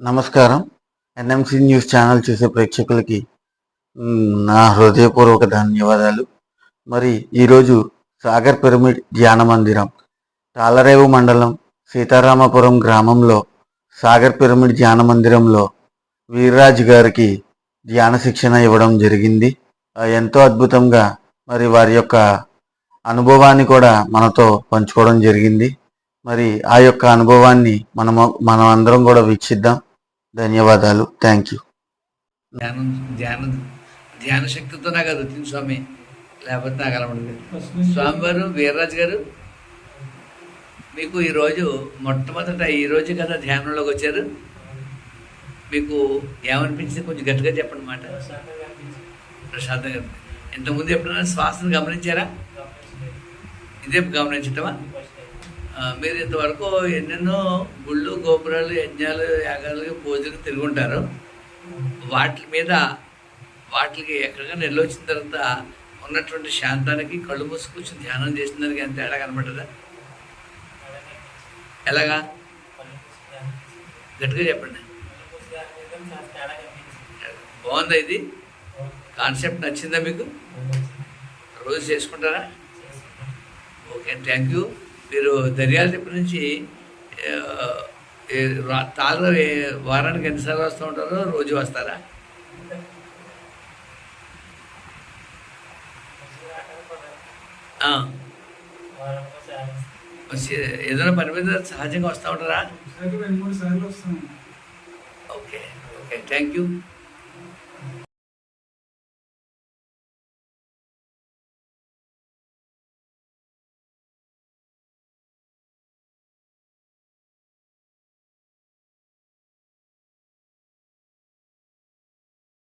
నమస్కారం. NMC news channel చూసే ప్రేక్షకులకి నా హృదయపూర్వక ధన్యవాదాలు. మరి ఈరోజు సాగర్ పిరమిడ్ ధ్యాన మందిరం తాళరేవు మండలం సీతారామపురం గ్రామంలో సాగర్ పిరమిడ్ ధ్యాన మందిరంలో వీర్రాజు గారికి ధ్యాన శిక్షణ ఇవ్వడం జరిగింది. ఎంతో అద్భుతంగా మరి వారి యొక్క అనుభవాన్ని కూడా మనతో పంచుకోవడం జరిగింది. మరి ఆ యొక్క అనుభవాన్ని మనము మనం అందరం కూడా వీక్షిద్దాం. ధన్యవాదాలు. థ్యాంక్ యూ ధ్యానం ధ్యానం ధ్యాన శక్తితో నాకు అది వచ్చింది స్వామి. లేకపోతే నాకు అలా ఉండదు స్వామివారు వీర్రాజు గారు మీకు ఈరోజు మొట్టమొదట ఈ రోజు కదా ధ్యానంలోకి వచ్చారు. మీకు ఏమనిపించింది? కొంచెం గట్టిగా చెప్పండి మాట. ప్రశాంతంగా ఇంతకుముందు ఎప్పుడైనా శ్వాసను గమనించారా? ఇదే గమనించటమా? మీరు ఇంతవరకు ఎన్నెన్నో గుళ్ళు గోపురాలు యజ్ఞాలు యాగాలు పూజలు తిరుగుంటారు వాటి మీద వాటికి ఎక్కడికైనా వెళ్ళొచ్చిన తర్వాత ఉన్నటువంటి శాంతానికి కళ్ళు మూసుకొచ్చి ధ్యానం చేసిన దానికి ఎంత తేడా కనబడుతుందా ఎలాగా? గట్టిగా చెప్పండి. బాగుందా ఇది? కాన్సెప్ట్ నచ్చిందా మీకు? రోజు చేసుకుంటారా? Okay thank you. మీరు దర్యాల తిప్పి నుంచి తాళ్ళ వారానికి ఎన్నిసార్లు వస్తూ ఉంటారో రోజు వస్తారా? ఏదైనా పని మీద సహజంగా వస్తూ ఉంటారా? Okay okay thank you.